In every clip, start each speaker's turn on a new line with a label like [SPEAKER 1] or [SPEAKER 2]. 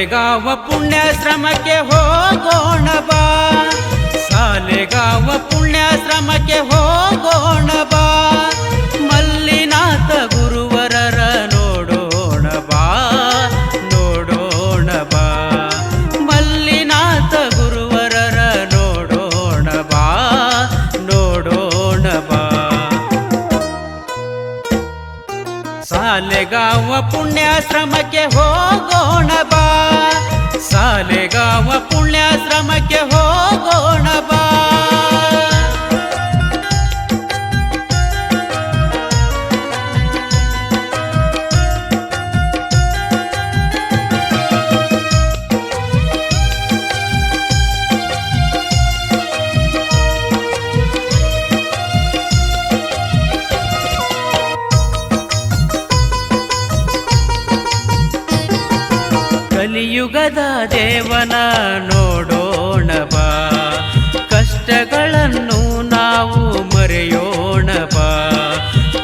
[SPEAKER 1] ಸಾಲೆಗಾವ ಪುಣ್ಯಾಶ್ರಮಕ್ಕೆ ಹೋಗೋಣ ಬಾ. ಸಾಲೆಗಾವ ಪುಣ್ಯಾಶ್ರಮಕ್ಕೆ ಹೋಗೋಣ ಬಾ. ಮಲ್ಲಿನಾಥ ಗುರುವರರ ನೋಡೋಣ ಬಾ ನೋಡೋಣ ಬಾ. ಮಲ್ಲಿನಾಥ ಗುರುವರರ ನೋಡೋಣ ಬಾ ನೋಡೋಣ ಬಾ. ಸಾಲೆಗಾವ ಪುಣ್ಯಾಶ್ರಮಕ್ಕೆ ಹೋಗೋಣ ಬಾ ಸಾಲೆಗಾವ ಪುಣ್ಯಾಶ್ರಮಕ್ಕೆ ಕಲಿಯುಗದ ದೇವನ ನೋಡೋಣ ಕಷ್ಟಗಳನ್ನು ನಾವು ಮರೆಯೋಣ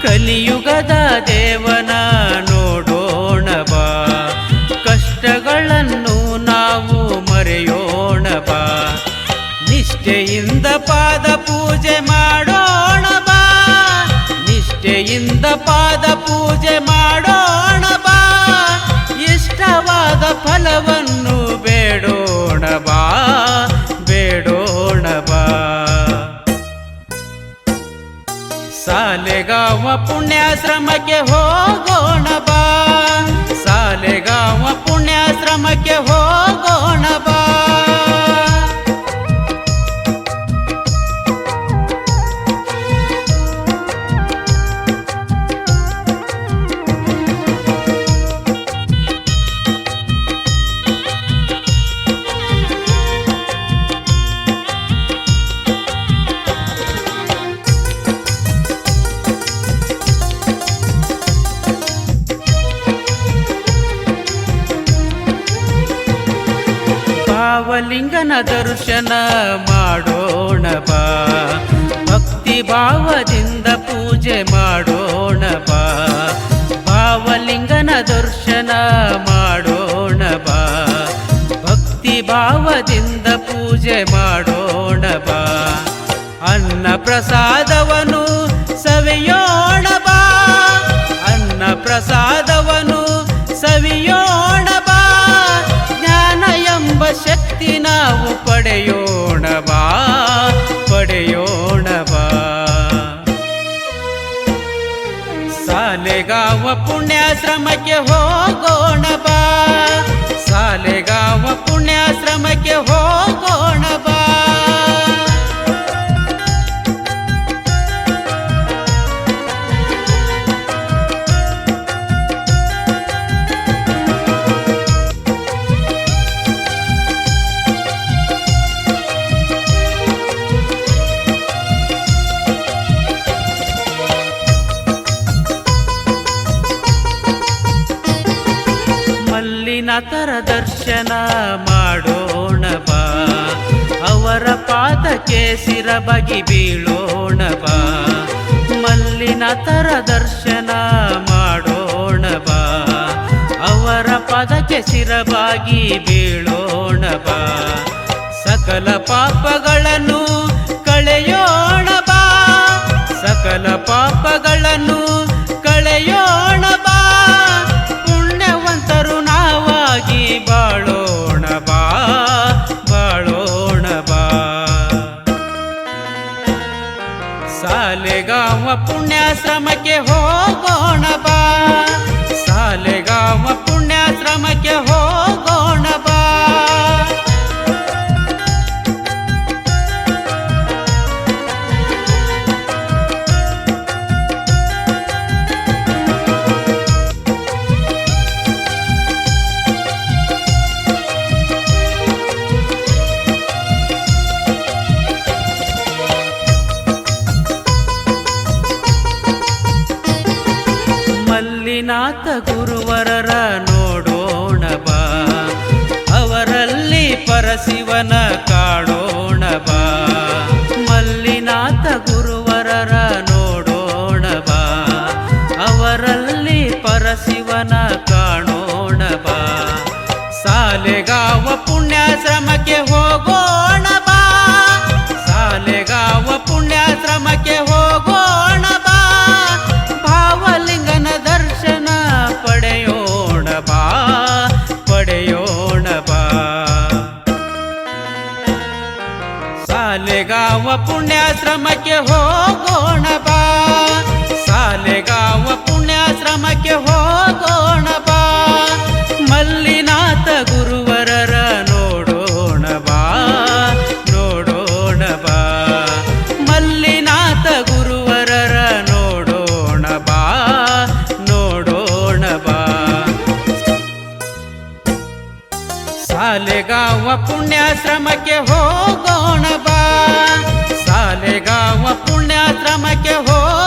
[SPEAKER 1] ಕಲಿಯುಗದ ದೇವನ ನೋಡೋಣ ಕಷ್ಟಗಳನ್ನು ನಾವು ಮರೆಯೋಣ ಬಾ ನಿಷ್ಠೆಯಿಂದ ಪಾದ ಪೂಜೆ ಮಾಡೋಣ ಬಾ ನಿಷ್ಠೆಯಿಂದ ಪಾದ ಪೂಜೆ ಮಾಡೋಣ ಫಲವನ್ನು ಬೇಡೋಣ ಬಾ ಬೇಡೋಣ ಬಾ. ಸಾಲೆಗಾವ ಪುಣ್ಯಾಶ್ರಮಕ್ಕೆ ಹೋಗೋಣ ಬಾ ಸಾಲೆಗಾವ ಪುಣ್ಯಾಶ್ರಮಕ್ಕೆ ಹೋಗೋಣ ಭಾವಲಿಂಗನ ದರ್ಶನ ಮಾಡೋಣ ಬಾ. ಭಕ್ತಿ ಭಾವದಿಂದ ಪೂಜೆ ಮಾಡೋಣ ಬಾ. ಭಾವಲಿಂಗನ ದರ್ಶನ ಮಾಡೋಣ ಬಾ. ಭಕ್ತಿ ಭಾವದಿಂದ ಪೂಜೆ ಮಾಡೋಣ ಬಾ. ಅನ್ನ ಪ್ರಸಾದವನು ಸವಿಯೋಣ ಬಾ. ಅನ್ನ ಪ್ರಸಾದವನು ಪಡೆಯೋಣ ಬಾ ಬಾ ಸಾಲೆಗಾವ ಪುಣ್ಯಾಶ್ರಮಕ್ಕೆ ಹೋಗೋಣ ಬಾ ಸಾಲೆಗಾವ ಪುಣ್ಯಾಶ್ರಮಕ್ಕೆ ಹೋಗೋಣ ಮಲ್ಲಿನಾಥರ ದರ್ಶನ ಮಾಡೋಣ ಬಾ. ಅವರ ಪಾದಕ್ಕೆ ಸಿರ ಬಗಿ ಬೀಳೋಣ ಬಾ. ಮಲ್ಲಿನಾಥರ ದರ್ಶನ ಮಾಡೋಣ ಬಾ. ಅವರ ಪದಕ್ಕೆ ಸಿರಬಾಗಿ ಬೀಳೋಣ ಬಾ. ಸಕಲ ಪಾಪಗಳನ್ನು ಕಳೆಯೋಣ ಬಾ. ಸಕಲ ಪಾಪಗಳನ್ನು ಸಾಲೆಗಾವ ಪುಣ್ಯಾಶ್ರಮಕ್ಕೆ ಹೋಗೋಣ ಬಾ. ಸಾಲೆಗಾವ ಪುಣ್ಯಾಶ್ರಮಕ್ಕೆ ಹೋಗೋಣ ಬಾ. ಗುರುವರರ ನೋಡೋಣ ಬಾ. ಅವರಲ್ಲಿ ಪರಶಿವನ ಕಾಡೋಣ ಬಾ. ಮಲ್ಲಿನಾಥ ಗುರುವರರ ನೋಡೋಣ ಬಾ. ಅವರಲ್ಲಿ ಪರಶಿವನ ಕಾಣೋಣ ಬಾ. ಸಾಲೆಗಾವ ಪುಣ್ಯಾಶ್ರಮ ಸಾಲೆಗಾವ ಪುಣ್ಯಾಶ್ರಮಕ್ಕೆ ಹೋಗೋಣ ಬಾ. ಸಾಲೆಗಾವ ಪುಣ್ಯಾಶ್ರಮಕ್ಕೆ ಹೋಗೋಣ ಬಾ. ಮಲ್ಲಿನಾಥ ಗುರುವ ಸಾಲೆಗಾವ ಪುಣ್ಯಾಶ್ರಮಕ್ಕೆ ಹೋಗೋಣ ಬಾ. ಸಾಲೆಗಾವ ಪುಣ್ಯಾಶ್ರಮಕ್ಕೆ ಹೋಗ